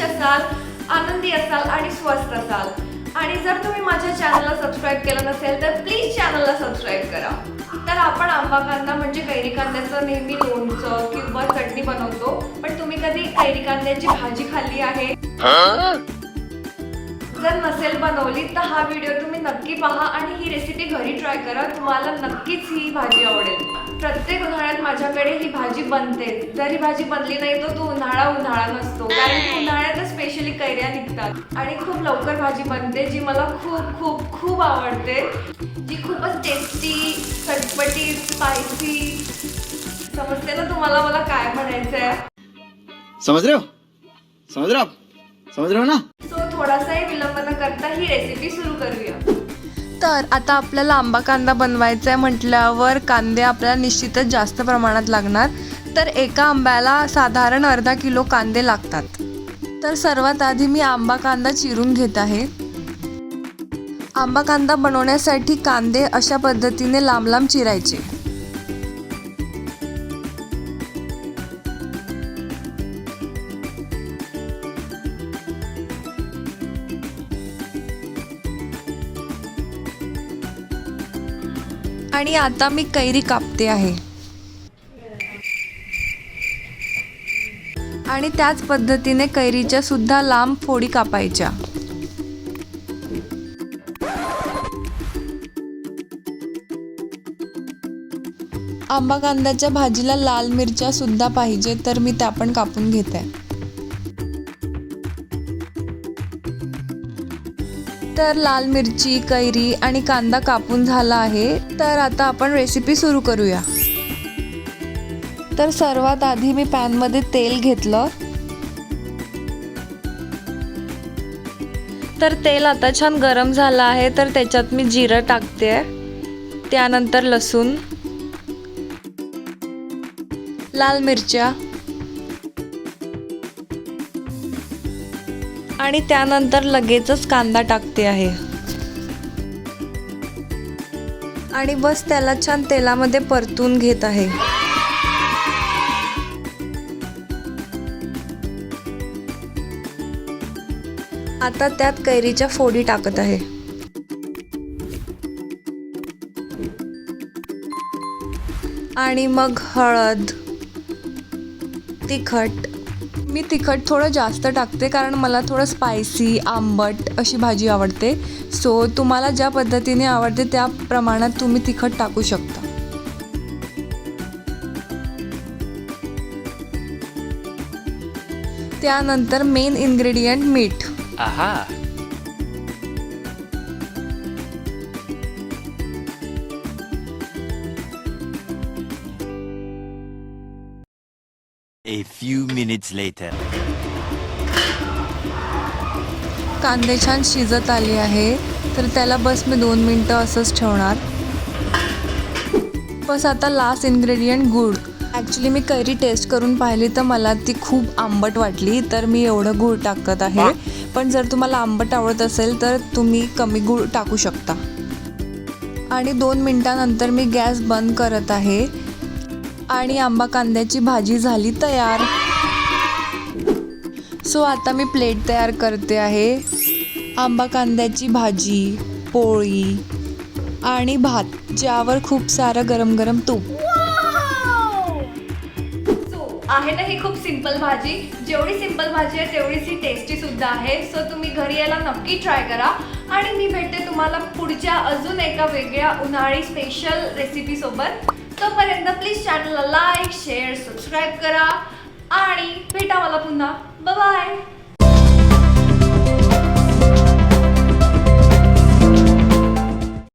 आनंदी असाल आणि स्वस्त असाल. आणि जर तुम्ही माझ्या चॅनलला सबस्क्राईब केलं नसेल तर प्लीज चॅनलला सबस्क्राईब करा. तर आपण आंबा कांदा म्हणजे कैरी कांद्याचं नेहमी लोणचं किंवा चटणी बनवतो पण तुम्ही कधी कैरी कांद्याची भाजी खाल्ली आहे? जर नसेल बनवली तर हा व्हिडिओ तुम्ही नक्की पहा आणि ही रेसिपी घरी ट्राय करा. तुम्हाला नक्कीच ही भाजी आवडेल. प्रत्येक उन्हाळ्यात माझ्याकडे ही भाजी बनते. जर ही भाजी बनली नाही तर तो उन्हाळा उन्हाळा नसतो. कारण उन्हाळ्यात स्पेशली कैऱ्या निघतात. आणि खूप लवकर भाजी बनते जी मला खूप खूप खूप आवडते. जी खूपच टेस्टी चटपटी स्पायसी समजते ना तुम्हाला मला काय म्हणायचं आहे हो रहे हो आप समझ रहे हो ना? सो थोडासाही विलंब न करता ही रेसिपी सुरू करूया. तर आता आपल्याला आंबा कांदा बनवायचा आहे म्हटल्यावर कांदे आपल्याला निश्चितच जास्त प्रमाणात लागणार. तर एका आंब्याला साधारण अर्धा किलो कांदे लागतात. तर सर्वात आधी मी आंबा कांदा चिरून घेत आहे. आंबा कांदा बनवण्यासाठी कांदे अशा पद्धतीने लांब लांब चिरायचे. आणि आता मी कैरी कापते आहे. आणि त्याच पद्धतीने कैरीच्या सुद्धा लांब फोडी कापायच्या. आंबा कांद्याच्या भाजीला लाल मिरच्या सुद्धा पाहिजे तर मी त्या पण कापून घेते. तर लाल मिरची कैरी आणि कांदा कापून झाला आहे तर आता आपण रेसिपी सुरू करूया. तर सर्वात आधी मी पॅनमध्ये तेल घेतलं. तर तेल आता छान गरम झालं आहे तर त्याच्यात मी जिरं टाकते. त्यानंतर लसूण. लाल मिरच्या. आणि त्यानंतर लगेचच कांदा टाकते आहे. आणि बस त्याला छान तेलामध्ये परतून घेत आहे. आता त्यात कैरीच्या फोडी टाकत आहे. आणि मग हळद तिखट. मी तिखट थोडं जास्त टाकते कारण मला थोडं स्पायसी आंबट अशी भाजी आवडते. सो तुम्हाला ज्या पद्धतीने आवडते त्या प्रमाणात तुम्ही तिखट टाकू शकता. त्यानंतर मेन इन्ग्रेडियंट मीठ. Aha. A few minutes later. कांदे छान शिजत आले आहे तर त्याला बस मी दोन मिनटं असंच ठेवणार बस आता लास्ट इन्ग्रेडियंट गूळ ॲक्च्युली मी कैरी टेस्ट करून पाहिली तर मला ती खूप आंबट वाटली तर मी एवढं गूळ टाकत आहे. पण जर तुम्हाला आंबट आवडत असेल तर तुम्ही कमी गूळ टाकू शकता. आणि दोन मिनटानंतर मी गॅस बंद करत आहे. आणि आंबा कांद्याची भाजी झाली तयार. सो आता मी प्लेट तयार करते आहे. आंबा कांद्याची भाजी पोळी आणि भात ज्यावर खूप सारं गरम गरम तूप. आहे ना ही खूप सिंपल भाजी. जेवढी सिंपल भाजी आहे तेवढीच ही टेस्टी सुद्धा आहे. सो तुम्ही घरी यायला नक्की ट्राय करा. आणि मी भेटते तुम्हाला पुढच्या अजून एका वेगळ्या उन्हाळी स्पेशल रेसिपी सोबत. तोपर्यंत प्लीज चॅनलला लाईक शेअर सबस्क्राईब करा. आणि भेटा मला पुन्हा. बाय